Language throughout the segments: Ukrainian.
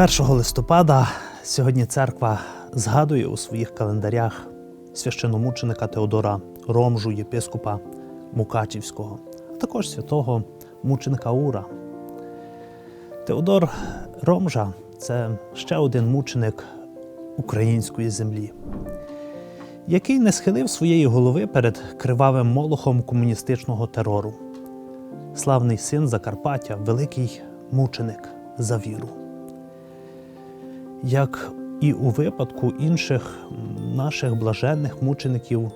1 листопада сьогодні церква згадує у своїх календарях священомученика Теодора Ромжу, єпископа Мукачівського, а також святого мученика Ура. Теодор Ромжа це ще один мученик української землі, який не схилив своєї голови перед кривавим молохом комуністичного терору. Славний син Закарпаття, великий мученик за віру. Як і у випадку інших наших блаженних мучеників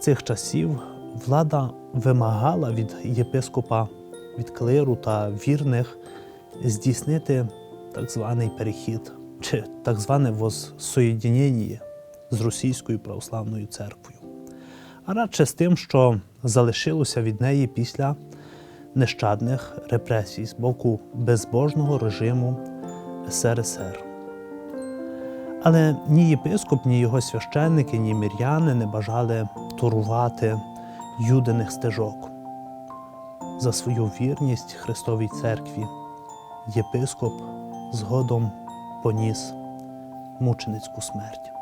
цих часів, влада вимагала від єпископа, від клиру та вірних здійснити так званий перехід чи так зване воссоєдінення з Російською православною церквою, а радше з тим, що залишилося від неї після нещадних репресій з боку безбожного режиму СРСР. Але ні єпископ, ні його священники, ні міряни не бажали турувати юдиних стежок. За свою вірність Христовій церкві єпископ згодом поніс мученицьку смерть.